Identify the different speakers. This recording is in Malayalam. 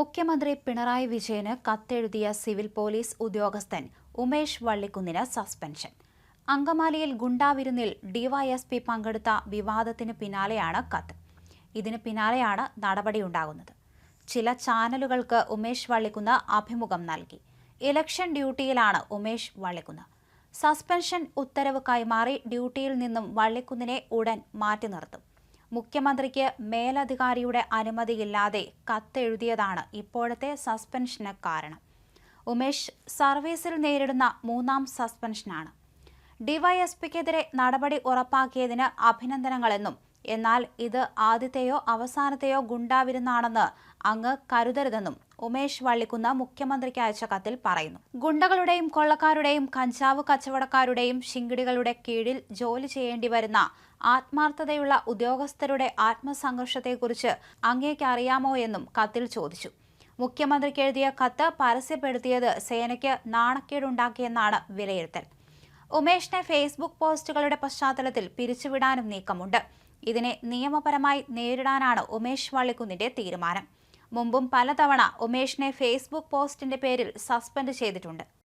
Speaker 1: മുഖ്യമന്ത്രി പിണറായി വിജയന് കത്തെഴുതിയ സിവിൽ പോലീസ് ഉദ്യോഗസ്ഥൻ ഉമേഷ് വള്ളിക്കുന്നിന് സസ്പെൻഷൻ. അങ്കമാലിയിൽ ഗുണ്ടാവിരുന്നിൽ ഡിവൈഎസ്പി പങ്കെടുത്ത വിവാദത്തിന് പിന്നാലെയാണ് കത്ത്. ഇതിന് പിന്നാലെയാണ് നടപടിയുണ്ടാകുന്നത്. ചില ചാനലുകൾക്ക് ഉമേഷ് വള്ളിക്കുന്ന് അഭിമുഖം നൽകി. ഇലക്ഷൻ ഡ്യൂട്ടിയിലാണ് ഉമേഷ് വള്ളിക്കുന്ന്. സസ്പെൻഷൻ ഉത്തരവ് കൈമാറി ഡ്യൂട്ടിയിൽ നിന്നും വള്ളിക്കുന്നിനെ ഉടൻ മാറ്റി നിർത്തും. മുഖ്യമന്ത്രിക്ക് മേലധികാരിയുടെ അനുമതിയില്ലാതെ കത്തെഴുതിയതാണ് ഇപ്പോഴത്തെ സസ്പെൻഷന് കാരണം. ഉമേഷ് സർവീസിൽ നേരിടുന്ന മൂന്നാം സസ്പെൻഷനാണ്. ഡിവൈഎസ്പിക്കെതിരെ നടപടി ഉറപ്പാക്കിയതിന് അഭിനന്ദനങ്ങളെന്നും എന്നാൽ ഇത് ആദ്യത്തെയോ അവസാനത്തെയോ ഗുണ്ടാവിരുന്നാണെന്ന് അങ്ങ് കരുതരുതെന്നും ഉമേഷ് വള്ളിക്കുന്ന് മുഖ്യമന്ത്രിക്ക് അയച്ച കത്തിൽ പറയുന്നു. ഗുണ്ടകളുടെയും കൊള്ളക്കാരുടെയും കഞ്ചാവ് കച്ചവടക്കാരുടെയും ശിങ്കിടികളുടെ കീഴിൽ ജോലി ചെയ്യേണ്ടി വരുന്ന ആത്മാർത്ഥതയുള്ള ഉദ്യോഗസ്ഥരുടെ ആത്മസംഘർഷത്തെക്കുറിച്ച് അങ്ങേക്ക് അറിയാമോ എന്നും കത്തിൽ ചോദിച്ചു. മുഖ്യമന്ത്രിക്ക് എഴുതിയ കത്ത് പരസ്യപ്പെടുത്തിയത് സേനയ്ക്ക് നാണക്കേടുണ്ടാക്കിയെന്നാണ് വിലയിരുത്തൽ. ഉമേഷിനെ ഫേസ്ബുക്ക് പോസ്റ്റുകളുടെ പശ്ചാത്തലത്തിൽ പിരിച്ചുവിടാനും നീക്കമുണ്ട്. ഇതിനെ നിയമപരമായി നേരിടാനാണ് ഉമേഷ് വള്ളിക്കുന്നിന്റെ തീരുമാനം. മുമ്പും പലതവണ ഉമേഷിനെ ഫേസ്ബുക്ക് പോസ്റ്റിന്റെ പേരിൽ സസ്പെൻഡ് ചെയ്തിട്ടുണ്ട്.